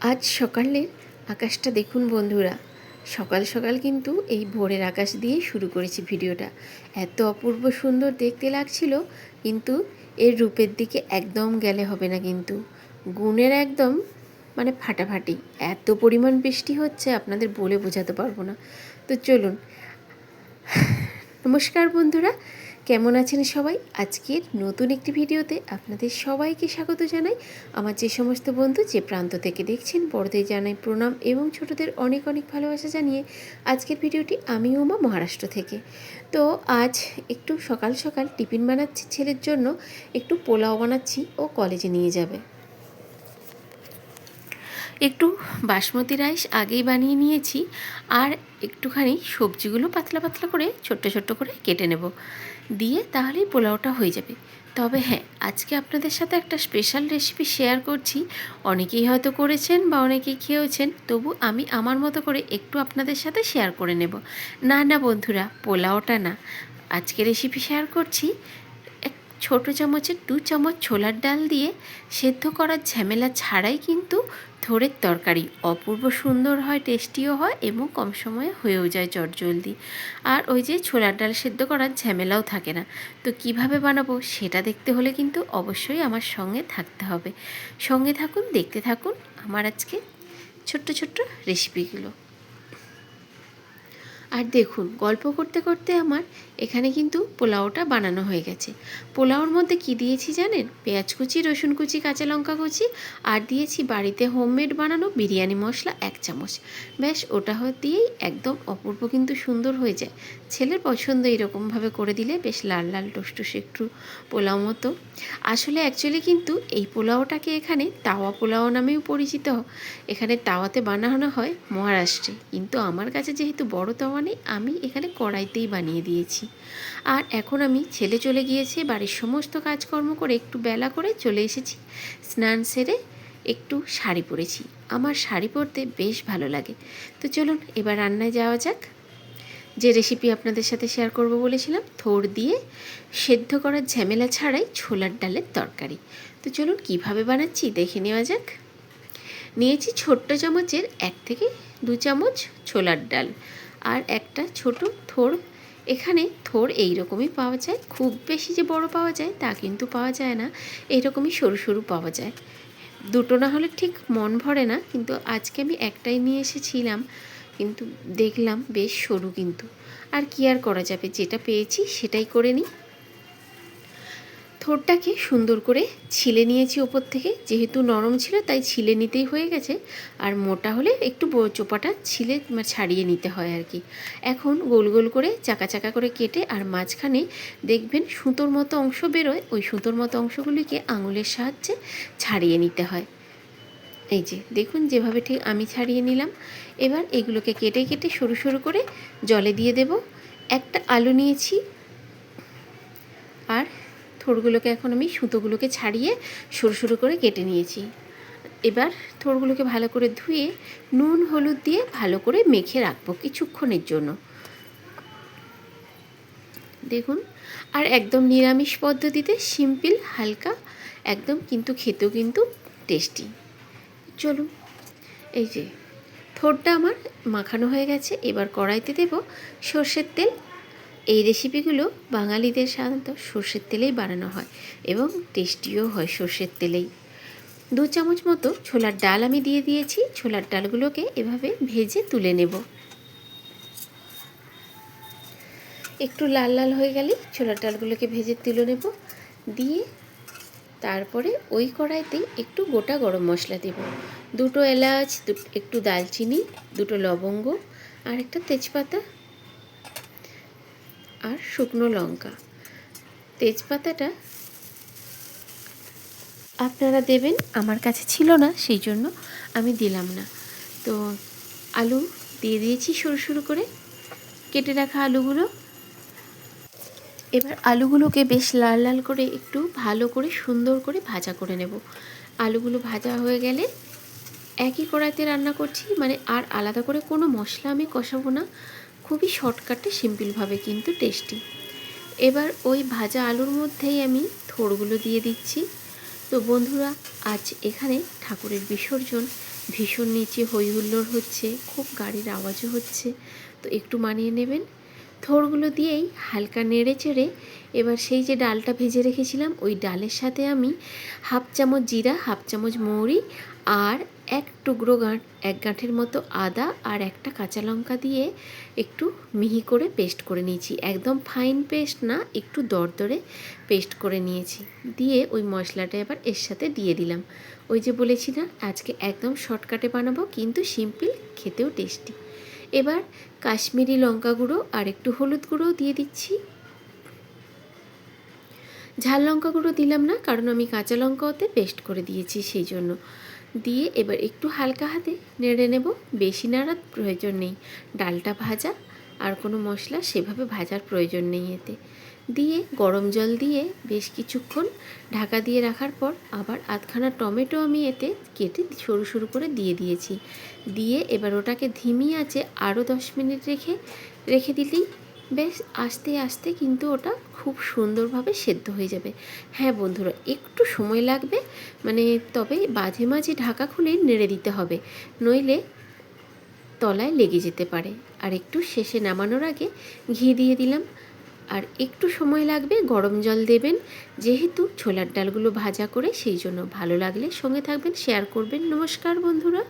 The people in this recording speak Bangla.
আজ সকালে আকাশটা দেখুন বন্ধুরা। সকাল সকাল কিন্তু এই ভোরের আকাশ দিয়েই শুরু করেছি ভিডিওটা। এত অপূর্ব সুন্দর দেখতে লাগছিল, কিন্তু এর রূপের দিকে একদম গেলে হবে না কিন্তু। গুণের একদম মানে ফাটাফাটি। এত পরিমাণ বৃষ্টি হচ্ছে, আপনাদের বলে বোঝাতে পারব না। তো চলুন। নমস্কার বন্ধুরা কেমন আছেন সবাই? আজকের নতুন একটি ভিডিওতে আপনাদের সবাইকে স্বাগত জানাই। আমার যে সমস্ত বন্ধু যে প্রান্ত থেকে দেখছেন, বড়দের জানাই প্রণাম এবং ছোটদের অনেক অনেক ভালোবাসা জানিয়ে আজকের ভিডিওটি আমি উমা, মহারাষ্ট্র থেকে। তো আজ একটু সকাল সকাল টিফিন বানাচ্ছি ছেলের জন্য, একটু পোলাও বানাচ্ছি ও কলেজে নিয়ে যাবে। একটু বাসমতি রাইস আগেই বানিয়ে নিয়েছি আর একটুখানি সবজিগুলো পাতলা পাতলা করে, ছোট্ট ছোট্ট করে কেটে নেব। দিয়ে তাহলেই পোলাওটা হয়ে যাবে। তবে হ্যাঁ আজকে আপনাদের সাথে একটা স্পেশাল রেসিপি শেয়ার করছি। অনেকেই হয়তো করেছেন বা অনেকেই খেয়েওছেন, তবু আমি আমার মতো করে একটু আপনাদের সাথে শেয়ার করে নেব। না না বন্ধুরা, পোলাওটা না। আজকে রেসিপি শেয়ার করছি এক ছোটো চামচের দু চামচ ছোলার ডাল দিয়ে সেদ্ধ করার ঝামেলা ছাড়াই কিন্তু থোড়ের তরকারি। অপূর্ব সুন্দর হয়, টেস্টিও হয় এবং কম সময়ে হয়েও যায় চটজলদি। আর ওই যে ছোলার ডাল সেদ্ধ করার ঝামেলাও থাকে না। তো কীভাবে বানাবো সেটা দেখতে হলে কিন্তু অবশ্যই আমার সঙ্গে থাকতে হবে। সঙ্গে থাকুন, দেখতে থাকুন আমার আজকে ছোট্ট ছোট্ট রেসিপিগুলো আর দেখুন, গল্প করতে করতে আমার এখানে কিন্তু পোলাওটা বানানো হয়ে গেছে। পোলাওর মধ্যে কি দিয়েছি জানেন? পেঁয়াজ কুচি, রসুন কুচি, কাঁচা লঙ্কা কুচি আর দিয়েছি বাড়িতে হোমমেড বানানো বিরিয়ানি মশলা এক চামচ। ব্যাস, ওটা দিয়েই একদম অপূর্ব কিন্তু সুন্দর হয়ে যায়। ছেলের পছন্দ এরকমভাবে করে দিলে বেশ লাল লাল টুসটুস একটু পোলাও মতো। আসলে অ্যাকচুয়ালি কিন্তু এই পোলাওটাকে এখানে তাওয়া পোলাও নামেও পরিচিত। এখানে তাওয়াতে বানানো হয় মহারাষ্ট্রে। কিন্তু আমার কাছে যেহেতু বড় তাওয়া নেই আমি এখানে কড়াইতেই বানিয়ে দিয়েছি। আর এখন আমি ছেলে চলে গিয়েছে, বাড়ির সমস্ত কাজকর্ম করে একটু বেলা করে চলে এসেছি। স্নান সেরে একটু শাড়ি পরেছি। আমার শাড়ি পরতে বেশ ভালো লাগে। তো চলুন এবার রান্নায় যাওয়া যাক। যে রেসিপি আপনাদের সাথে শেয়ার করব বলেছিলাম, থোড় দিয়ে সেদ্ধ করার ঝামেলা ছাড়াই ছোলার ডালের তরকারি। তো চলুন কীভাবে বানাচ্ছি দেখে নেওয়া যাক। নিয়েছি ছোট্ট চামচের এক থেকে দু চামচ ছোলার ডাল। আর একটা ছোট থোর। এখানে থোড় এইরকমই পাওয়া যায়। খুব বেশি যে বড় পাওয়া যায়, তা কিন্তু পাওয়া যায় না। এইরকমই সরু সরু পাওয়া যায়। দুটো না হলে ঠিক মন ভরে না, কিন্তু আজকে আমি একটাই নিয়ে এসেছিলাম, কিন্তু দেখলাম বেশ সরু কিন্তু। আর কি আর করা যাবে? যেটা পেয়েছি সেটাই করে নিই। থোরটাকে সুন্দর করে ছিলে নিয়েছি ওপর থেকে। যেহেতু নরম ছিল, তাই ছিলে নিতেই হয়ে গেছে। আর মোটা হলে একটু চোপাটা ছিলে ছাড়িয়ে নিতে হয় আর কি। এখন গোল গোল করে চাকা চাকা করে কেটে আর মাঝখানে দেখবেন সুতোর মতো অংশ বেরোয়, ওই সুতোর মতো অংশগুলিকে আঙুলের সাহায্যে ছাড়িয়ে নিতে হয়। এই যে, দেখুন যেভাবে ঠিক আমি ছাড়িয়ে নিলাম। এবার এগুলোকে কেটে কেটে সরু সরু করে জলে দিয়ে দেব। একটা আলু নিয়েছি। আর থোড়গুলোকে এখন আমি সুতোগুলোকে ছাড়িয়ে সরু সরু করে কেটে নিয়েছি। এবার থোড়গুলোকে ভালো করে ধুয়ে নুন, হলুদ দিয়ে ভালো করে মেখে রাখব কিছুক্ষণের জন্য। দেখুন, আর একদম নিরামিষ পদ্ধতিতে সিম্পল, হালকা, একদম কিন্তু খেতেও কিন্তু টেস্টি। চলুন, এই যে থোড়টা আমার মাখানো হয়ে গেছে, এবার কড়াইতে দেব সর্ষের তেল এই রেসিপিগুলো বাঙালিদের সাধারণত সর্ষের তেলেই বানানো হয় এবং টেস্টিও হয় সর্ষের তেলেই। দু চামচ মতো ছোলার ডাল আমি দিয়ে দিয়েছি। ছোলার ডালগুলোকে এভাবে ভেজে তুলে নেব। একটু লাল লাল হয়ে গেলে ছোলার ডালগুলোকে ভেজে তুলে নেব। দিয়ে তারপরে ওই কড়াইতেই একটু গোটা গরম মশলা দেব। দুটো এলাচ একটু দালচিনি, দুটো লবঙ্গ আর একটা তেজপাতা আর শুকনো লঙ্কা। তেজপাতাটা আপনারা দেবেন, আমার কাছে ছিল না, সেই জন্য আমি দিলাম না। তো আলু দিয়ে দিয়েছি সরু সরু করে, কেটে রাখা আলুগুলো। এবার আলুগুলোকে বেশ লাল লাল করে একটু ভালো করে সুন্দর করে ভাজা করে নেব। আলুগুলো ভাজা হয়ে গেলে একই কড়াইতে রান্না করছি মানে আর আলাদা করে কোনো মশলা আমি কষাবো না। খুবই শর্টকাটে সিম্পলভাবে কিন্তু টেস্টি এবার ওই ভাজা আলুর মধ্যেই আমি থোড়গুলো দিয়ে দিচ্ছি। তো বন্ধুরা, আজ এখানে ঠাকুরের বিসর্জন ভীষণ নিচে হই হুল্লোড় হচ্ছে, খুব গাড়ির আওয়াজও হচ্ছে। তো একটু মানিয়ে নেবেন। থোড়গুলো দিয়েই হালকা নেড়ে চেড়ে এবার সেই যে ডালটা ভেজে রেখেছিলাম, ওই ডালের সাথে আমি হাফ চামচ জিরা, হাফ চামচ মৌরি আর এক টুকরো গাঁট, এক গাঁঠের মতো আদা আর একটা কাঁচা লঙ্কা দিয়ে একটু মিহি করে পেস্ট করে নিয়েছি। একদম ফাইন পেস্ট না, একটু দরদরে পেস্ট করে নিয়েছি। দিয়ে ওই মশলাটা এবার এর সাথে দিয়ে দিলাম। ওই যে বলেছি না, আজকে একদম শর্টকাটে বানাবো, কিন্তু সিম্পল, খেতেও টেস্টি। এবার কাশ্মীরি লঙ্কা গুঁড়ো আর একটু হলুদ গুঁড়ো দিয়ে দিচ্ছি। ঝাল লঙ্কা গুঁড়ো দিলাম না, কারণ আমি কাঁচা লঙ্কা ওতে পেস্ট করে দিয়েছি, সেই জন্য। দিয়ে এবার একটু হালকা হাতে নেড়ে নেব। বেশি নাড়ার প্রয়োজন নেই। ডালটা ভাজা, আর কোনো মশলা সেভাবে ভাজার প্রয়োজন নেই এতে। দিয়ে গরম জল দিয়ে বেশ কিছুক্ষণ ঢাকা দিয়ে রাখার পর আবার আধখানা টমেটো আমি এতে কেটে সরু সরু করে দিয়ে দিয়েছি। দিয়ে এবার ওটাকে ধিমি আছে আরও দশ মিনিট রেখে রেখে দিলেই বেশ আস্তে আস্তে কিন্তু ওটা খুব সুন্দরভাবে সেদ্ধ হয়ে যাবে। হ্যাঁ বন্ধুরা, একটু সময় লাগবে মানে তবে মাঝে মাঝে ঢাকা খুলে নেড়ে দিতে হবে, নইলে তলায় লেগে যেতে পারে। আর একটু শেষে নামানোর আগে ঘি দিয়ে দিলাম। আর একটু সময় লাগবে, গরম জল দেবেন, যেহেতু ছোলার ডালগুলো ভাজা করে সেই জন্য ভালো লাগলে সঙ্গে থাকবেন, শেয়ার করবেন। নমস্কার বন্ধুরা।